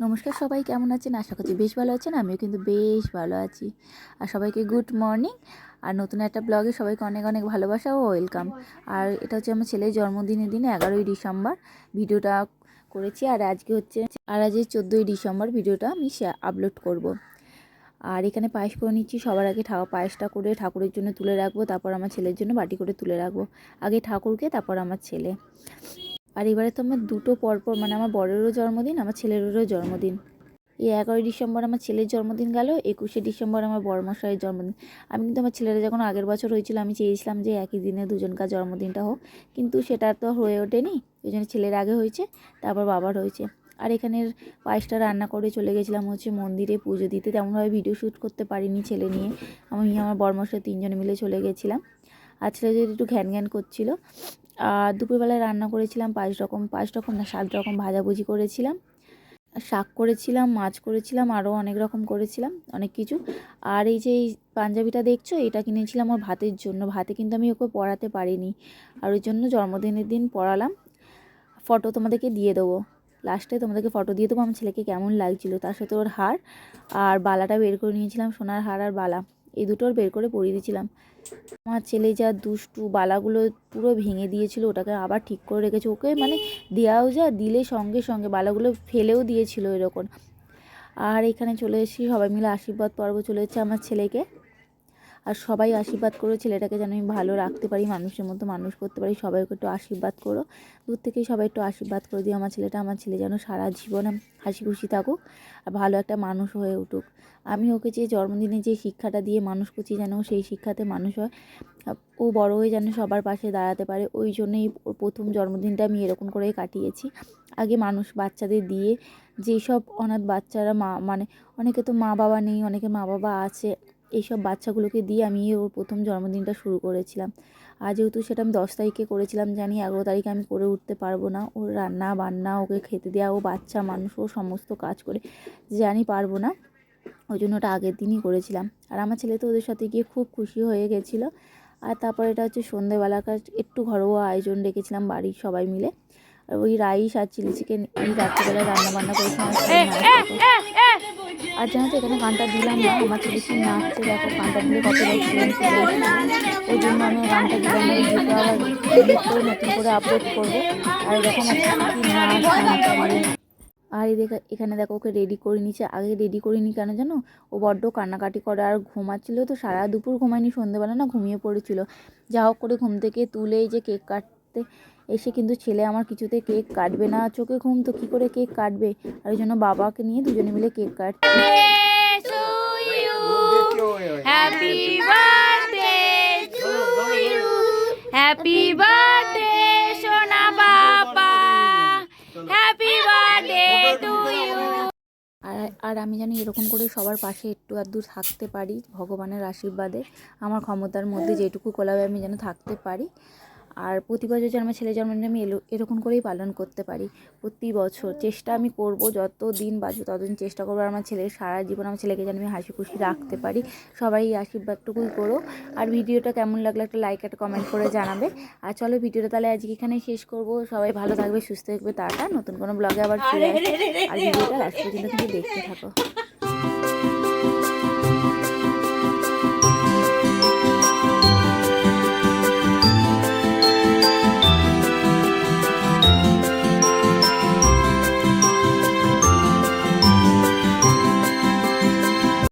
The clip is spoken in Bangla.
নমস্কার সবাই, কেমন আছেন? আশা করছি বেশ ভালো আছেন, আমিও কিন্তু বেশ ভালো আছি। আর সবাইকে গুড মর্নিং। আর নতুন একটা ব্লগে সবাইকে অনেক অনেক ভালোবাসা ও ওয়েলকাম। আর এটা হচ্ছে আমার ছেলের জন্মদিনের দিন, এগারোই ডিসেম্বর। ভিডিওটা করেছি আর আজকে হচ্ছে, আর আজ চোদ্দোই ডিসেম্বর ভিডিওটা আমি আপলোড করব। আর এখানে পায়েস করে নিচ্ছি, সবার আগে ঠা, পায়েসটা করে ঠাকুরের জন্য তুলে রাখব, তারপর আমার ছেলের জন্য বাটি করে তুলে রাখব। আগে ঠাকুরকে, তারপর আমার ছেলে। আর এবারে তো আমার দুটো পরপর মানে আমার বড়েরও জন্মদিন, আমার ছেলেরও জন্মদিন। এই এগারোই ডিসেম্বর আমার ছেলের জন্মদিন গেল, একুশে ডিসেম্বর আমার বড়মশাইয়ের জন্মদিন। আমি কিন্তু আমার ছেলেরা যখন আগের বছর হয়েছিল, আমি চেয়েছিলাম যে একই দিনে দুজনকার জন্মদিনটা হোক, কিন্তু সেটা তো হয়ে ওঠেনি, ওই জন্য ছেলের আগে হয়েছে, তারপর বাবার হয়েছে। আর এখানের পায়েসটা রান্না করে চলে গেছিলাম হচ্ছে মন্দিরে পুজো দিতে, তেমনভাবে ভিডিও শ্যুট করতে পারিনি ছেলে নিয়ে। আমি, আমার বড়মশাই তিনজনে মিলে চলে গেছিলাম। আর ছেলে যদি একটু ঘ্যান ঘ্যান করছিল দুপুরবেলায় রান্না করেছিলাম পাঁচ রকম পাঁচ রকম না, সাত রকম ভাজাভুজি করেছিলাম। শাক করেছিলাম, মাছ করেছিলাম, আরও অনেক রকম করেছিলাম, অনেক কিছু। আর এই যে এই পাঞ্জাবিটা দেখছ, এটা কিনেছিলাম আমার ভাতের জন্য। ভাতে কিন্তু আমি ওকে পড়াতে পারিনি। আর ওই জন্য জন্মদিনের দিন পড়ালাম। ফটো তোমাদেরকে দিয়ে দেবো। লাস্টে তোমাদেরকে ফটো দিয়ে দেবো, আমার ছেলেকে কেমন লাগছিল, তার সাথে ওর হার আর বালাটা বের করে নিয়েছিলাম, সোনার হার আর বালা। এই দুটোর বের করে পরিয়ে দিয়েছিলাম। আমার ছেলে যা দুষ্টু, বালাগুলো পুরো ভেঙে দিয়েছিল, ওটাকে আবার ঠিক করে রেখেছে। ওকে মানে দেওয়াও যা, দিলে সঙ্গে সঙ্গে বালাগুলো ফেলেও দিয়েছিল এরকম। আর এখানে চলে এসেছি, সবাই মিলে আশীর্বাদ পর্ব চলে এসেছে আমার ছেলেকে। আর সবাই আশীর্বাদ করো, ছেলেটাকে যেন আমি ভালো রাখতে পারি, মানুষের মতো মানুষ করতে পারি, সবাইকে একটু আশীর্বাদ করো। দূর থেকেই সবাই একটু আশীর্বাদ করে দিও আমার ছেলেটা, আমার ছেলে যেন সারা জীবন হাসি খুশি থাকুক আর ভালো একটা মানুষ হয়ে উঠুক। আমি ওকে যে জন্মদিনে যে শিক্ষাটা দিয়ে মানুষ করছি যেন সেই শিক্ষাতে মানুষ হয়, ও বড় হয়ে যেন সবার পাশে দাঁড়াতে পারে, ওই জন্যই প্রথম জন্মদিনটা আমি এরকম করেই কাটিয়েছি। আগে মানুষ বাচ্চাদের দিয়ে যেসব অনাথ বাচ্চারা মা মানে অনেকে তো মা বাবা নেই, অনেকে মা বাবা আছে এইসব বাচ্চাগুলোকে দিয়ে আমি ওর প্রথম জন্মদিনটা শুরু করেছিলাম। আর যেহেতু সেটা আমি দশ তারিখে করেছিলাম, জানি এগারো তারিখে আমি করে উঠতে পারব না, ওর রান্না বান্না ওকে খেতে দেওয়া, ও বাচ্চা, মানুষ, ও সমস্ত কাজ করে, জানি পারব না। ওই জন্য ওটা আগের দিনই করেছিলাম। আর আমার ছেলে তো ওদের সাথে গিয়ে খুব খুশি হয়ে গেছিল। আর তারপর এটা হচ্ছে সন্ধেবেলাকার একটু ঘরোয়া আয়োজন রেখেছিলাম বাড়ির সবাই মিলে। আর ওই রাইস আর চিলি চিকেন এই রাত্রিবেলায় রান্না বান্না করেছিলাম আর জানো তো এখানে গানটা দিলাম না আমার ছেলে কি নাচছে দেখো গানটা দিলে কত ওই জন্য আমি গানটা দিলাম ভিডিও আবার নতুন করে আপলোড করব। আর এরকম কি নাচ আর এদিকে এখানে দেখো ওকে রেডি করে নিচ্ছে আগে রেডি করিনি কেন জানো? ও বড্ড কান্নাকাটি করে আর ঘুমাচ্ছিলো তো, সারা দুপুর ঘুমায়নি সন্ধ্যেবেলা না ঘুমিয়ে পড়েছিল। যা হোক করে ঘুম থেকে তুলে যে কেক কাটতে এসে কিন্তু ছেলে আমার কিছুতে কেক কাটবে না চোখে ঘুম, তো কী করে কেক কাটবে? আর ওই জন্য বাবাকে নিয়ে দুজনে মিলে কেক কাটছে। আর আমি জানি এরকম করে সবার পাশে একটু আধটু থাকতে পারি ভগবানের আশীর্বাদে। আমার ক্ষমতার মধ্যে যেটুকু কোলাবে আমি যেন থাকতে পারি। আর প্রতি বছর যেন আমার ছেলের জন্মদিন আমি এরকম করেই পালন করতে পারি প্রতি বছর। চেষ্টা আমি করব, যত দিন বাঁচবো ততদিন চেষ্টা করব আমার ছেলের সারা জীবন আমার ছেলেকে যেন আমি হাসি খুশি রাখতে পারি। সবাই এই আশীর্বাদটুকুই করো। আর ভিডিওটা কেমন লাগল একটা লাইক একটা কমেন্ট করে জানাবে। আর চলো ভিডিওটা তাহলে আজকে এখানে শেষ করব। সবাই ভালো থাকবে, সুস্থ থাকবে। তাটা নতুন কোনো ব্লগে আবার ফিরে আর ভিডিওটা লাস্ট কিন্তু দেখতে থাকো।